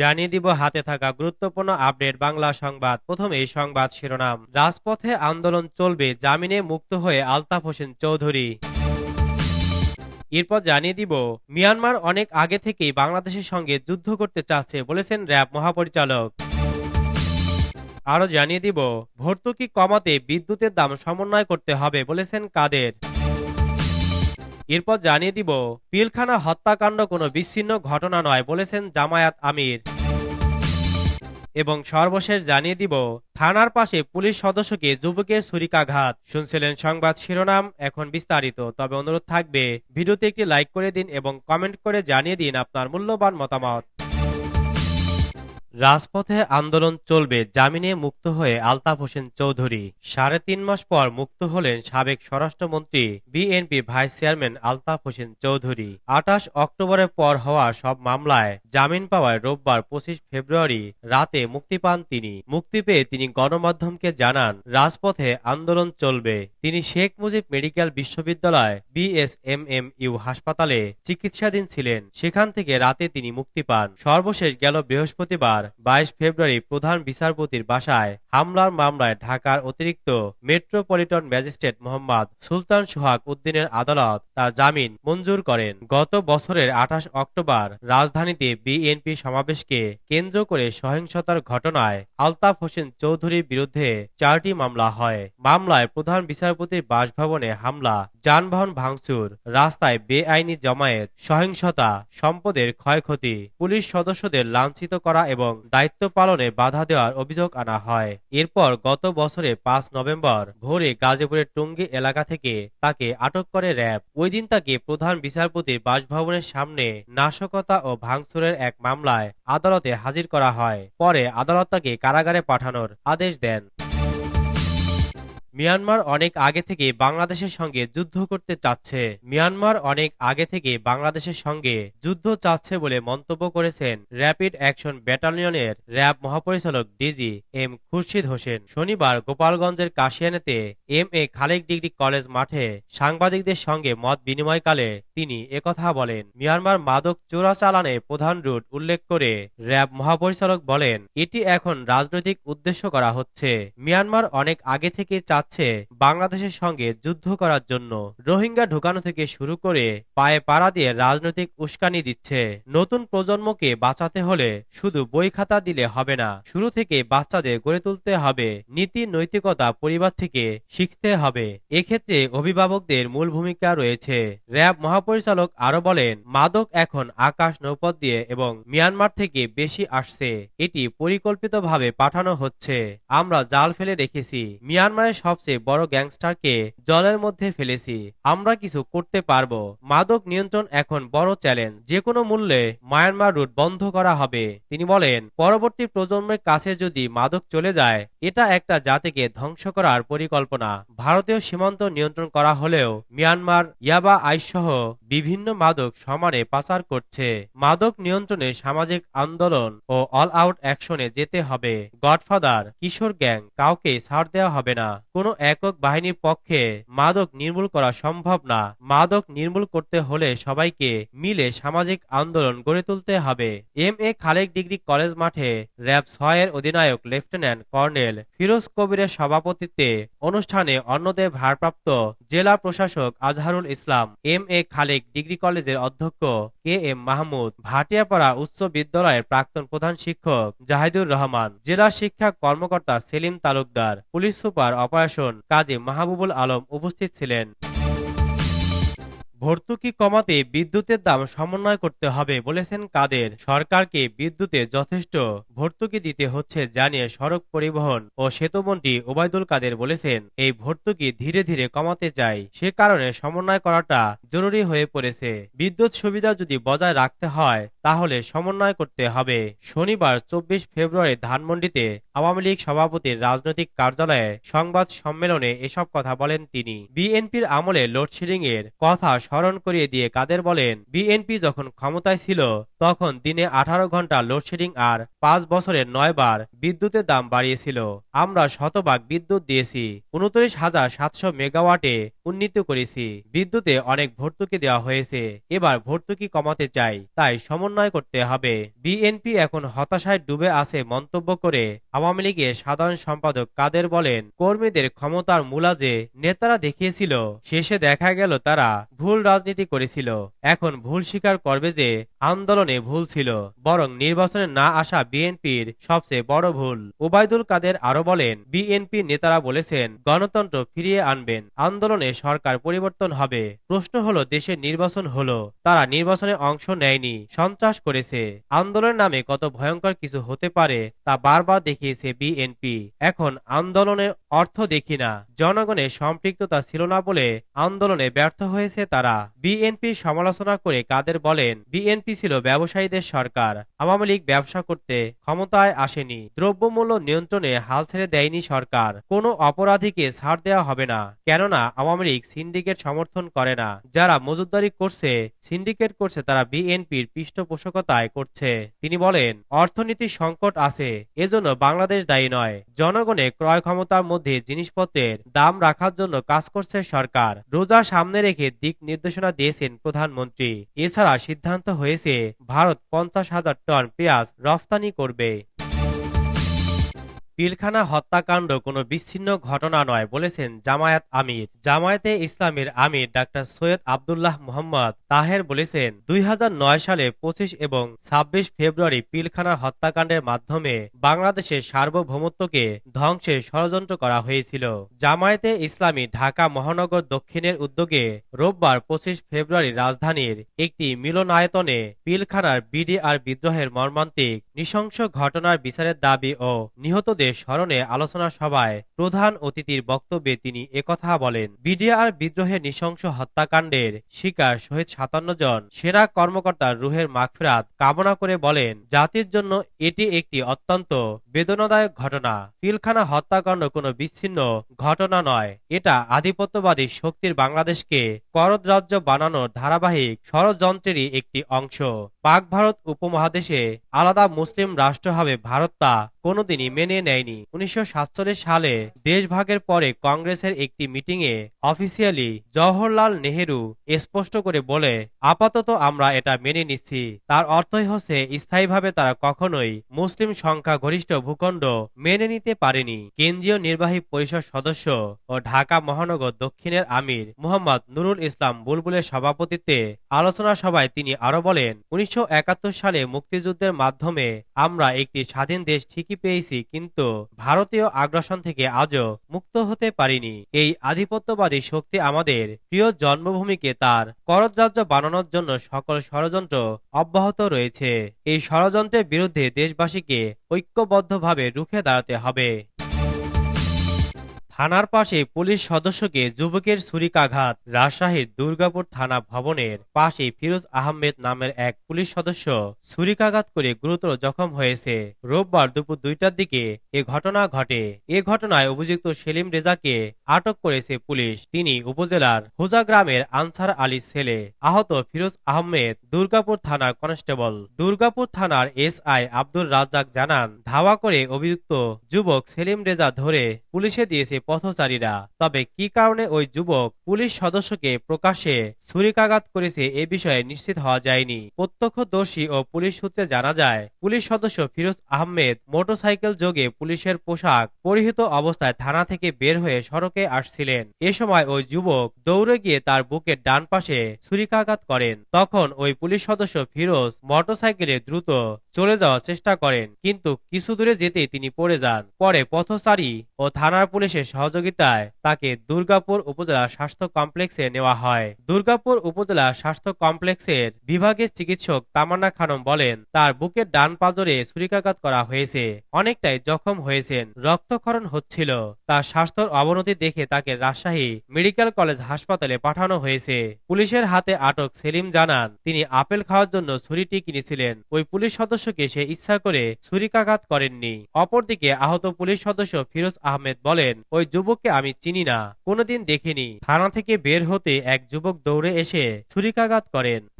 জানিয়ে দিব হাতে থাকা গুরুত্বপূর্ণ আপডেট বাংলা সংবাদ। প্রথমে সংবাদ শিরোনাম। রাজপথে আন্দোলন চলবে, জামিনে মুক্ত হয়ে আলতাফ হোসেন চৌধুরী। এরপর জানিয়ে দিব, মিয়ানমার অনেক আগে থেকেই বাংলাদেশের সঙ্গে যুদ্ধ করতে চাচ্ছে বলেছেন র্যাব মহাপরিচালক। আরও জানিয়ে দিব, ভর্তুকি কমাতে বিদ্যুতের দাম সমন্বয় করতে হবে বলেছেন কাদের। এরপর জানিয়ে দিব, পিলখানা হত্যাকাণ্ড কোনো বিচ্ছিন্ন ঘটনা নয় বলেছেন জামায়াত আমির। এবং সর্বশেষ জানিয়ে দিব, থানার পাশে পুলিশ সদস্যকে যুবকের ছুরিকাঘাত। শুনছিলেন সংবাদ শিরোনাম, এখন বিস্তারিত। তবে অনুরোধ থাকবে, ভিডিওতে একটি লাইক করে দিন এবং কমেন্ট করে জানিয়ে দিন আপনার মূল্যবান মতামত। রাজপথে আন্দোলন চলবে, জামিনে মুক্ত হয়ে আলতাফ হোসেন চৌধুরী। সাড়ে তিন মাস পর মুক্ত হলেন সাবেক স্বরাষ্ট্রমন্ত্রী, BNP vice chairman Altaf Hossain Chowdhury. আঠাশ অক্টোবরের পর হওয়া সব মামলায় জামিন পাওয়ায় রোববার পঁচিশ ফেব্রুয়ারি রাতে মুক্তি পান তিনি। মুক্তি পেয়ে তিনি গণমাধ্যমকে জানান, রাজপথে আন্দোলন চলবে। তিনি শেখ মুজিব মেডিকেল বিশ্ববিদ্যালয়, বিএসএমএম ইউ হাসপাতালে চিকিৎসাধীন ছিলেন। সেখান থেকে রাতে তিনি মুক্তি পান। সর্বশেষ গেল বৃহস্পতিবার। বাইশ ফেব্রুয়ারি প্রধান বিচারপতির বাসায় হামলার মামলায় ঢাকার অতিরিক্ত মেট্রোপলিটন ম্যাজিস্ট্রেট মোহাম্মদ সুলতান সোহাগ উদ্দিনের আদালত তার জামিন মঞ্জুর করেন। গত বছরের আঠাশ অক্টোবর রাজধানীতে বিএনপি সমাবেশকে কেন্দ্র করে সহিংসতার ঘটনায় আলতাফ হোসেন চৌধুরীর বিরুদ্ধে চারটি মামলা হয়। মামলায় প্রধান বিচারপতির বাসভবনে হামলা, যানবাহন ভাঙচুর, রাস্তায় বেআইনি জমায়েত, সহিংসতা, সম্পদের ক্ষয়ক্ষতি, পুলিশ সদস্যদের লাঞ্ছিত করা এবং দায়িত্ব পালনে বাধা দেওয়ার অভিযোগ আনা হয়। এরপর গত বছরে পাঁচ নভেম্বর ভোরে গাজীপুরের টুঙ্গি এলাকা থেকে তাকে আটক করে র্যাব। ওই দিন তাকে প্রধান বিচারপতির বাসভবনের সামনে নাশকতা ও ভাঙচুরের এক মামলায় আদালতে হাজির করা হয়। পরে আদালত তাকে কারাগারে পাঠানোর আদেশ দেন। মিয়ানমার অনেক আগে থেকে বাংলাদেশের সঙ্গে যুদ্ধ করতে চাচ্ছে। মিয়ানমার অনেক আগে থেকে বাংলাদেশের সঙ্গে যুদ্ধ চাচ্ছে বলে মন্তব্য করেছেন র্যাপিড অ্যাকশন ব্যাটালিয়নের র্যাব মহাপরিচালক ডিজি এম খুরশিদ হোসেন। শনিবার গোপালগঞ্জের কাশিয়ানেতে M A Khalek degree college মাঠে সাংবাদিকদের সঙ্গে মত বিনিময়কালে তিনি একথা বলেন। মিয়ানমার মাদক চোরাচালানে প্রধান রুট উল্লেখ করে র্যাব মহাপরিচালক বলেন, এটি এখন রাজনৈতিক উদ্দেশ্য করা হচ্ছে। মিয়ানমার অনেক আগে থেকে চাচ্ছে বাংলাদেশের সঙ্গে যুদ্ধ করার জন্য। রোহিঙ্গা ঢুকানো থেকে শুরু করে পায়ে পাড়া দিয়ে রাজনৈতিক উস্কানি দিচ্ছে। নতুন প্রজন্মকে বাঁচাতে হলে শুধু বই খাতা দিলে হবে না, শুরু থেকে বাচ্চাদের গড়ে তুলতে হবে। নীতি, নৈতিকতা পরিবার থেকে শিখতে হবে। এক্ষেত্রে অভিভাবকদের মূল ভূমিকা রয়েছে। র্যাব মহাপরিচালক আরও বলেন, মাদক এখন আকাশ নৌপথ দিয়ে এবং মিয়ানমার থেকে বেশি আসছে। এটি পরিকল্পিতভাবে পাঠানো হচ্ছে। আমরা জাল ফেলে রেখেছি। মিয়ানমারের সবচেয়ে বড় গ্যাংস্টারকে জলের মধ্যে ফেলেছি। আমরা কিছু করতে পারব। মাদক নিয়ন্ত্রণ এখন বড় চ্যালেঞ্জ। যে কোনো মূল্যে মায়ানমার রুট বন্ধ করা হবে। তিনি বলেন, পরবর্তী প্রজন্মের কাছে যদি মাদক চলে যায়, এটা একটা জাতিকে ধ্বংস করার পরিকল্পনা। ভারতীয় সীমান্ত নিয়ন্ত্রণ করা হলেও মিয়ানমার ইয়াবা আইসহ বিভিন্ন মাদক সমানে পাচার করছে। মাদক নিয়ন্ত্রণে সামাজিক আন্দোলন ও অল আউট অ্যাকশনে যেতে হবে। গডফাদার কিশোর গ্যাং কাউকে ছাড় দেওয়া হবে না। কোনো একক বাহিনীর পক্ষে মাদক নির্মূল করা সম্ভব না। মাদক নির্মূল করতে হলে সবাইকে মিলে সামাজিক আন্দোলন গড়ে তুলতে হবে। M A Khalek degree college মাঠে র্যাব ছয়ের অধিনায়ক লেফটেন্যান্ট কর্নেল ফিরোজ কবিরের সভাপতিত্বে অনুষ্ঠানে অন্যদের ভারপ্রাপ্ত জেলা প্রশাসক Azharul Islam, M A Khalek degree কলেজের অধ্যক্ষ কে এম মাহমুদ, ভাটিয়াপাড়া উচ্চ বিদ্যালয়ের প্রাক্তন প্রধান শিক্ষক জাহিদুর রহমান, জেলা শিক্ষা কর্মকর্তা Selim Talukdar, police super operation Kazi Mahbubul Alam উপস্থিত ছিলেন। ভর্তুকি কমাতে বিদ্যুতের দাম সমন্বয় করতে হবে বলেছেন কাদের। সরকারকে বিদ্যুতে যথেষ্ট ভর্তুকি দিতে হচ্ছে জানিয়ে সড়ক পরিবহন ও সেতুমন্ত্রী ওবায়দুল কাদের বলেছেন, এই ভর্তুকি ধীরে ধীরে কমাতে চাই। সে কারণে সমন্বয় করাটা জরুরি হয়ে পড়েছে। বিদ্যুৎ সুবিধা যদি বজায় রাখতে হয় তাহলে সমন্বয় করতে হবে। শনিবার, চব্বিশ ফেব্রুয়ারি ধানমন্ডিতে আওয়ামী লীগ সভাপতির রাজনৈতিক কার্যালয়ে সংবাদ সম্মেলনে এসব কথা বলেন তিনি। বিএনপির আমলে লোডশেডিং এর কথা স্মরণ করিয়ে দিয়ে কাদের বলেন, বিএনপি যখন ক্ষমতায় ছিল, তখন দিনে আঠারো ঘণ্টা লোডশেডিং আর পাঁচ বছরের নয় বার বিদ্যুতের দাম বাড়িয়েছিল। আমরা শতভাগ বিদ্যুৎ দিয়েছি, উনত্রিশ হাজার সাতশো মেগাওয়াটে উন্নীত করেছি। বিদ্যুতে অনেক ভর্তুকি দেওয়া হয়েছে, এবার ভর্তুকি কমাতে চাই, তাই সমন্বয় সমন্বয় করতে হবে। বিএনপি এখন হতাশায় ডুবে আছে মন্তব্য করে আওয়ামী লীগের সাধারণ সম্পাদক কাদের বলেন, কর্মীদের ক্ষমতার মূলা যে নেতারা দেখিয়েছিল, শেষে দেখা গেল তারা ভুল রাজনীতি করেছিল। এখন ভুল স্বীকার করবে যে আন্দোলনে ভুল ছিল, বরং নির্বাচনে না আসা বিএনপির সবচেয়ে বড় ভুল। ওবায়দুল কাদের আরও বলেন, বিএনপি নেতারা বলেছেন, গণতন্ত্র ফিরিয়ে আনবেন, আন্দোলনে সরকার পরিবর্তন হবে। প্রশ্ন হলো দেশের নির্বাচন হলো, তারা নির্বাচনে অংশ নেয়নি সন্ত্রাস করেছে। আন্দোলনের নামে কত ভয়ঙ্কর কিছু হতে পারে তা বারবার দেখিয়েছে বিএনপি। এখন আন্দোলনের অর্থ দেখি না। জনগণের সম্পৃক্ততা ছিল না বলে আন্দোলনে ব্যর্থ হয়েছে তারা। বিএনপির সমালোচনা করে কাদের বলেন, বিএনপি ছিল ব্যবসায়ীদের সরকার, আওয়ামী লীগ ব্যবসা করতে ক্ষমতায় আসেনি, দ্রব্যমূল্য নিয়ন্ত্রণে হাল ছেড়ে দেয়নি সরকার, কোনো অপরাধীকে ছাড় দেওয়া হবে না, কেননা আওয়ামী লীগ সিন্ডিকেট সমর্থন করে না। যারা মজুদারি করছে, সিন্ডিকেট করছে তারা বিএনপির পৃষ্ঠপোষকতায় করছে। তিনি বলেন, অর্থনীতির সংকট আছে, এজন্য বাংলাদেশ দায়ী নয়। জনগণের ক্রয় ক্ষমতার মধ্যে জিনিসপত্রের দাম রাখার জন্য কাজ করছে সরকার। রোজা সামনে রেখে দিক নির্দেশনা দিয়েছেন প্রধানমন্ত্রী। এছাড়া সিদ্ধান্ত হয়েছে, ভারত পঞ্চাশ হাজার টন পেঁয়াজ রফতানি করবে। পিলখানা হত্যাকাণ্ড কোনো বিচ্ছিন্ন ঘটনা নয়, বলেছেন জামায়াত আমির। জামায়াতে ইসলামের আমির ডাক্তার সৈয়দ আবদুল্লাহ মোহাম্মদ তাহের বলেছেন, দুই হাজার নয় সালে পঁচিশ এবং ২৬ ফেব্রুয়ারি পিলখানার হত্যাকাণ্ডের মাধ্যমে বাংলাদেশের সার্বভৌমত্বকে ধ্বংসের ষড়যন্ত্র করা হয়েছিল। জামায়াতে ইসলামী ঢাকা মহানগর দক্ষিণের উদ্যোগে রোববার পঁচিশ ফেব্রুয়ারি রাজধানীর একটি মিলনায়তনে পিলখানার বিডিআর বিদ্রোহের মর্মান্তিক, নৃশংস ঘটনার বিচারের দাবি ও নিহতদের স্মরণে আলোচনা সভায় প্রধান অতিথির বক্তব্যে তিনি একথা বলেন। বিডিআর বিদ্রোহের নৃশংস হত্যাকাণ্ডের শিকার শহীদ সাতান্ন জন সেনা কর্মকর্তার রুহের মাগফিরাত কামনা করে বলেন, জাতির জন্য এটি একটি অত্যন্ত বেদনাদায়ক ঘটনা। পিলখানা হত্যাকাণ্ড কোনো বিচ্ছিন্ন ঘটনা নয়। এটা আধিপত্যবাদী শক্তির বাংলাদেশকে করদরাজ্য বানানোর ধারাবাহিক ষড়যন্ত্রেরই একটি অংশ। পাক ভারত উপমহাদেশে আলাদা মুসলিম রাষ্ট্র হবে ভারত তা কোনোদিনই মেনে নেয়নি উনিশশো সালে দেশভাগের পরে কংগ্রেসের একটি মিটিংয়ে অফিসিয়ালি জওহরলাল নেহেরু স্পষ্ট করে বলে, আপাতত আমরা এটা মেনে নিচ্ছি। তার অর্থই হচ্ছে, স্থায়ীভাবে তারা কখনোই মুসলিম সংখ্যা গরিষ্ঠ ভূখণ্ড মেনে নিতে পারেনি। কেন্দ্রীয় নির্বাহী পরিষদ সদস্য ও ঢাকা মহানগর দক্ষিণের আমির মোহাম্মদ নুরুল ইসলাম বুলবুলের সভাপতিত্বে আলোচনা সভায় তিনি আরও বলেন, উনিশশো একাত্তর সালে মুক্তিযুদ্ধের মাধ্যমে আমরা একটি স্বাধীন দেশ ঠিকই পেয়েছি, কিন্তু ভারতীয় আগ্রাসন থেকে আজও মুক্ত হতে পারিনি। এই আধিপত্যবাদী শক্তি আমাদের প্রিয় জন্মভূমিকে তার করজ্রাজ্য বানানোর জন্য সকল ষড়যন্ত্র অব্যাহত রয়েছে। এই ষড়যন্ত্রের বিরুদ্ধে দেশবাসীকে ঐক্যবদ্ধভাবে রুখে দাঁড়াতে হবে। থানার পাশে পুলিশ সদস্যকে যুবকের ছুরিকাঘাত। রাজশাহীর দুর্গাপুর থানা ভবনের পাশে ফিরোজ আহমেদ নামের এক পুলিশ সদস্য ছুরিকাঘাত করে গুরুতর জখম হয়েছে। রোববার দুপুর দুইটার দিকে এ ঘটনা ঘটে। এ ঘটনায় অভিযুক্ত সেলিম রেজাকে আটক করেছে পুলিশ। তিনি উপজেলার হোজা গ্রামের আনসার আলীর ছেলে। আহত ফিরোজ আহমেদ দুর্গাপুর থানার কনস্টেবল। দুর্গাপুর থানার এসআই আব্দুল রাজ্জাক জানান, ধাওয়া করে অভিযুক্ত যুবক সেলিম রেজা ধরে পুলিশে দিয়েছে পথচারীরা। তবে কি কারণে ওই যুবক পুলিশ সদস্যকে প্রকাশ্যে ছুরিকাঘাত করেছে এ বিষয়ে নিশ্চিত হওয়া যায়নি। প্রত্যক্ষদর্শী ও পুলিশ সূত্রে জানা যায়, পুলিশ সদস্য ফিরোজ আহমেদ মোটরসাইকেল যোগে পুলিশের পোশাক পরিহিত অবস্থায় থানা থেকে বের হয়ে সড়কে আসছিলেন। এ সময় ওই যুবক দৌড়ে গিয়ে তার বুকের ডান পাশে ছুরিকাঘাত করেন। তখন ওই পুলিশ সদস্য ফিরোজ মোটরসাইকেলে দ্রুত চলে যাওয়ার চেষ্টা করেন, কিন্তু কিছু দূরে যেতে তিনি পড়ে যান। পরে পথচারী ও থানার পুলিশের সহযোগিতায় তাকে দুর্গাপুর উপজেলা স্বাস্থ্য কমপ্লেক্সে নেওয়া হয়। দুর্গাপুর উপজেলা স্বাস্থ্য কমপ্লেক্সের বিভাগের চিকিৎসক তামান্না খানম বলেন, তার বুকের ডান পাজরে ছুরিকাঘাত করা হয়েছে। অনেকটাই জখম হয়েছেন। রক্তক্ষরণ হচ্ছিল। তার স্বাস্থ্যর অবনতি দেখে তাকে রাজশাহী মেডিকেল কলেজ হাসপাতালে পাঠানো হয়েছে। পুলিশের হাতে আটক সেলিম জানান, তিনি আপেল খাওয়ার জন্য ছুরিটি কিনেছিলেন। ওই পুলিশ সদস্যকে সে ইচ্ছা করে ছুরিকাঘাত করেননি। অপরদিকে আহত পুলিশ সদস্য ফিরোজ আহমেদ বলেন ওই যুবককে আমি চিনি না। কোনোদিন দেখিনি। থানা থেকে বের হতে এক যুবক দৌড়ে এসে ছুরিকাঘাত করেন।